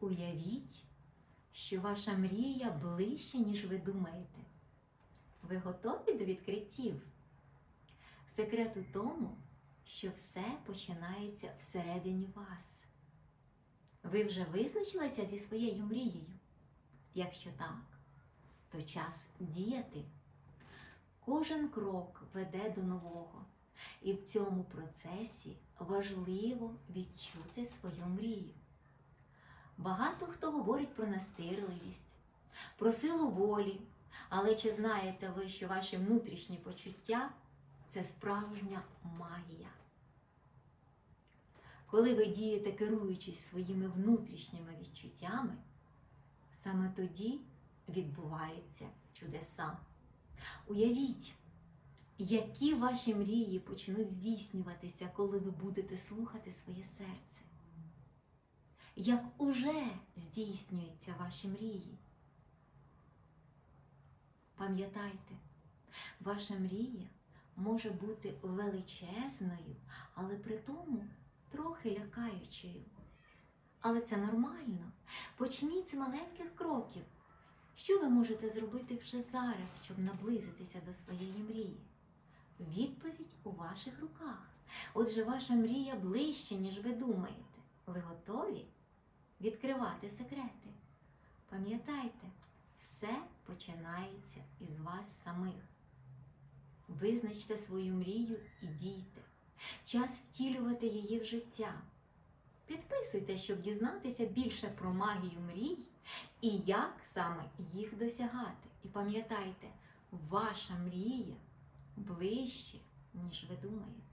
Уявіть, що ваша мрія ближче, ніж ви думаєте. Ви готові до відкриттів? Секрет у тому, що все починається всередині вас. Ви вже визначилися зі своєю мрією? Якщо так, то час діяти. Кожен крок веде до нового, і в цьому процесі важливо відчути свою мрію. Багато хто говорить про настирливість, про силу волі, але чи знаєте ви, що ваші внутрішні почуття це справжня магія? Коли ви дієте, керуючись своїми внутрішніми відчуттями, саме тоді відбуваються чудеса. Уявіть, які ваші мрії почнуть здійснюватися, коли ви будете слухати своє серце. Як уже здійснюються ваші мрії. Пам'ятайте, ваша мрія може бути величезною, але при тому трохи лякаючою. Але це нормально. Почніть з маленьких кроків. Що ви можете зробити вже зараз, щоб наблизитися до своєї мрії? Відповідь у ваших руках. Отже, ваша мрія ближче, ніж ви думаєте. Ви готові відкривати секрети? Пам'ятайте, все починається із вас самих. Визначте свою мрію і дійте. Час втілювати її в життя. Підписуйте, щоб дізнатися більше про магію мрій і як саме їх досягати. І пам'ятайте, ваша мрія ближче, ніж ви думаєте.